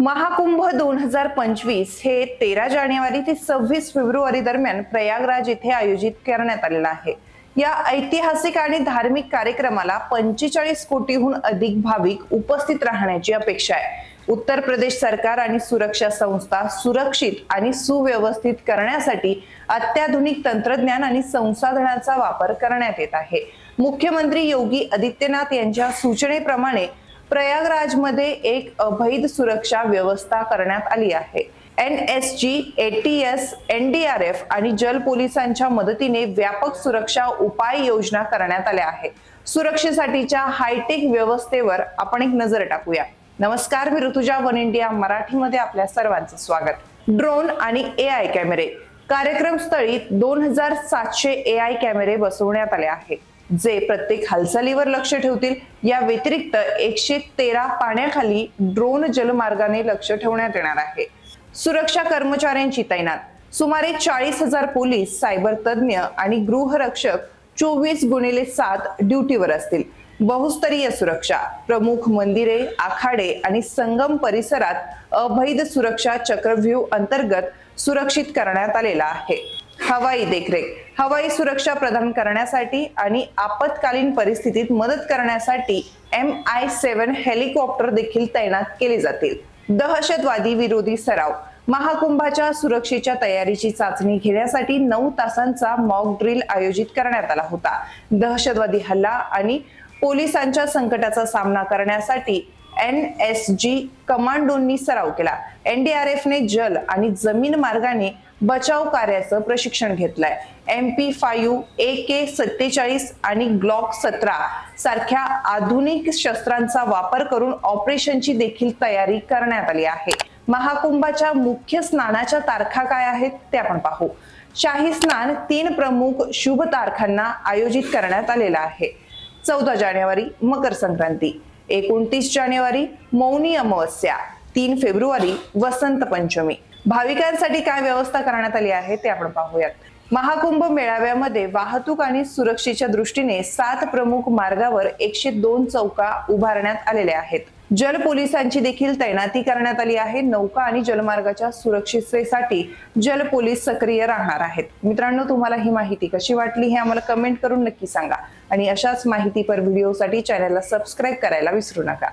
महाकुंभ दोन हजार पंचवीस हे तेरा जानेवारी ते सव्वीस फेब्रुवारी दरम्यान प्रयागराज येथे आयोजित करण्यात आलेला आहे. या ऐतिहासिक आणि धार्मिक कार्यक्रमाला पंचेचाळीस कोटीहून अधिक भाविक उपस्थित राहण्याची अपेक्षा आहे. उत्तर प्रदेश सरकार आणि सुरक्षा संस्था सुरक्षित आणि सुव्यवस्थित करण्यासाठी अत्याधुनिक तंत्रज्ञान आणि संसाधनाचा वापर करण्यात येत आहे. मुख्यमंत्री योगी आदित्यनाथ यांच्या सूचनेप्रमाणे प्रयागराजमध्ये एक अवैध सुरक्षा व्यवस्था करण्यात आली आहे. N S G A T S N D R F आणि जल पोलिसांच्या मदतीने व्यापक सुरक्षा उपाययोजना करण्यात आल्या आहे सुरक्षेसाठीच्या हायटेक व्यवस्थेवर आपण एक नजर टाकूया. नमस्कार मी ऋतुजा वन इंडिया मराठीमध्ये आपल्या सर्वांचं स्वागत. ड्रोन आणि ए आय कॅमेरे. कार्यक्रम स्थळी दोन हजार सातशे ए आय कॅमेरे बसवण्यात आले आहेत. जे प्रत्येक हालचालीवर लक्ष ठेवतील या व्यतिरिक्त एकशे तेरा पाण्याखाली ड्रोन जलमार्गाने लक्ष ठेवण्यात येणार आहे. सुरक्षा कर्मचाऱ्यांची तैनात. सुमारे चाळीस हजार पोलीस सायबर तज्ज्ञ आणि गृहरक्षक चोवीस गुणिले सात ड्युटीवर असतील. बहुस्तरीय सुरक्षा प्रमुख मंदिरे आखाडे आणि संगम परिसरात अवैध सुरक्षा चक्रव्यूह अंतर्गत सुरक्षित करण्यात आलेला आहे. हवाई देखरेख हवाई सुरक्षा प्रदान करण्यासाठी आणि आपत्कालीन परिस्थितीत मदत करण्यासाठी एम आय सेव्हन हेलिकॉप्टर देखील तैनात केले जातील. दहशतवादी विरोधी सराव महाकुंभाच्या सुरक्षेच्या तयारीची चाचणी घेण्यासाठी नऊ तासांचा मॉक ड्रिल आयोजित करण्यात आला होता. दहशतवादी हल्ला आणि पोलिसांच्या संकटाचा सामना करण्यासाठी एन एस जी कमांडोंनी सराव केला. एनडीआरएफने जल आणि जमीन मार्गाने बचाव कार्याचं प्रशिक्षण घेतलंय. M P five A K सत्तेचाळीस आणि ग्लॉक सतरा सारख्या आधुनिक शस्त्रांचा वापर करून ऑपरेशनची देखील तयारी करण्यात आली आहे. महाकुंभाच्या मुख्य स्नानाच्या तारखा काय आहेत ते आपण पाहू. शाही स्नान तीन प्रमुख शुभ तारखांना आयोजित करण्यात आलेला आहे. चौदा जानेवारी मकर संक्रांती. एकोणतीस जानेवारी मौनी अमावस्या तीन फेब्रुवारी वसंत पंचमी. भाविकांसाठी काय व्यवस्था करण्यात आली आहे ते आपण पाहूयात. महाकुंभ मेळाव्यामध्ये वाहतूक आणि सुरक्षेच्या दृष्टीने सात प्रमुख मार्गावर एकशे दोन चौका उभारण्यात आलेल्या आहेत. जल पोलिसांची देखील तैनाती करण्यात आली आहे. नौका आणि जलमार्गाच्या सुरक्षिततेसाठी जल पोलीस सक्रिय राहणार आहेत. मित्रांनो तुम्हाला ही माहिती कशी वाटली हे आम्हाला कमेंट करून नक्की सांगा. आणि अशाच माहितीपर व्हिडिओसाठी चॅनलला सबस्क्राईब करायला विसरू नका.